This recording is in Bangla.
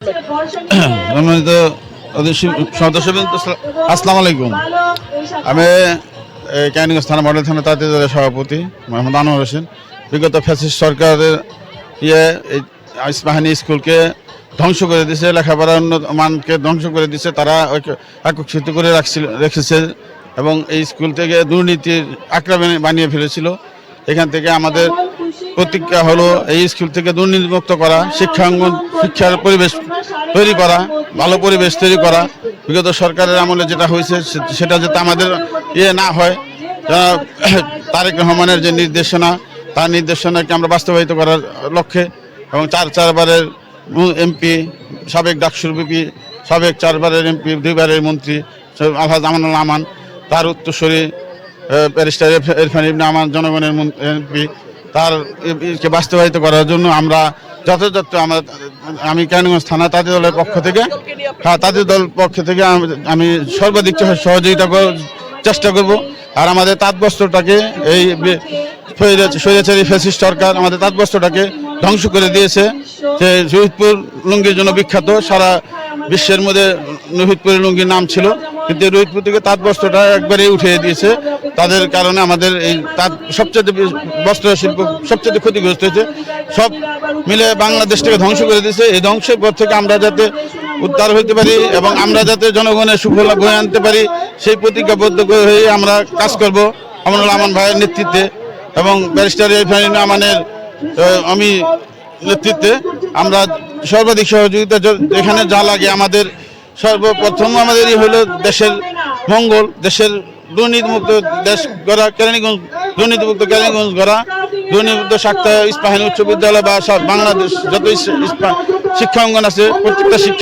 সম্মানিত আলাইকুম আমি ক্যানিগঞ্জ থানা মডেল থানা তাঁতি দলের সভাপতি মোহাম্মদ আনোয়ার হোসেন। বিগত ফ্যাসিস্ট সরকারের ইয়ে এই স্কুলকে ধ্বংস করে দিয়েছে লেখাপড়ার উন্নত মানকে ধ্বংস করে দিয়েছে তারা একত্রিত করে রাখছিল রেখেছে এবং এই স্কুল থেকে দুর্নীতির বানিয়ে- বানিয়ে ফেলেছিল। এখান থেকে আমাদের প্রতিজ্ঞা হলো এই স্কুল থেকে দুর্নীতিমুক্ত করা, শিক্ষাঙ্গন, শিক্ষার পরিবেশ তৈরি করা, ভালো পরিবেশ তৈরি করা। বিগত সরকারের আমলে যেটা হয়েছে সেটা যাতে আমাদের ইয়ে না হয় তারেক রহমানের যে নির্দেশনা, তার নির্দেশনাকে আমরা বাস্তবায়িত করার লক্ষ্যে এবং চার চারবারের এমপি, সাবেক ডাকসুর বিপি, সাবেক চারবারের এমপি, দুইবারের মন্ত্রী আলহাজ আমানুল আমান, তার উত্তরসূরি ব্যারিস্টার ইরফান ইবনে আমান জনগণের এমপি তার কে বাস্তবায়িত করার জন্য আমরা যথাযথ আমরা, আমি কেরানীগঞ্জ থানা তাঁতি দলের পক্ষ থেকে হ্যাঁ তাঁতি দল পক্ষ থেকে আমি- সর্বাধিক সহযোগিতা চেষ্টা করব। আর আমাদের তাঁত বস্ত্রটাকে এই স্বৈরাচারী ফ্যাসিস্ট সরকার আমাদের তাঁত বস্ত্রটাকে ধ্বংস করে দিয়েছে। যে শহীদপুর লুঙ্গির জন্য বিখ্যাত, সারা বিশ্বের মধ্যে রোহিতপুরের লুঙ্গির নাম ছিল। কিন্তু এই রোহিতপুর থেকে তাঁত বস্ত্রটা একবারে উঠিয়ে দিয়েছে। তাদের কারণে আমাদের এই তাঁত সবচেয়ে বস্ত্র শিল্প সবচেয়ে ক্ষতিগ্রস্ত হয়েছে। সব মিলে বাংলাদেশটাকে ধ্বংস করে দিয়েছে। এই ধ্বংসের পর থেকে আমরা যাতে উদ্ধার হইতে পারি এবং আমরা যাতে জনগণের সুফল বয়ে আনতে পারি, সেই প্রতিজ্ঞাবদ্ধ হয়ে আমরা কাজ করব আমনুল আমান ভাইয়ের নেতৃত্বে এবং ব্যারিস্টার ইরফান আমানের আমি নেতৃত্বে আমরা সর্বাধিক সহযোগিতা যেখানে যা লাগে আমাদের সর্বপ্রথম আমাদেরই হলো দেশের মঙ্গল, দেশের দুর্নীতিমুক্ত দেশ গড়া, কেরানীগঞ্জ, দুর্নীতিমুক্ত কেরানীগঞ্জ গড়া, দুর্নীতিমুক্ত সাক্তা ইস্পাহানি উচ্চ বিদ্যালয় বা বাংলাদেশ, যত শিক্ষাঙ্গন আছে, প্রত্যেকটা শিক্ষা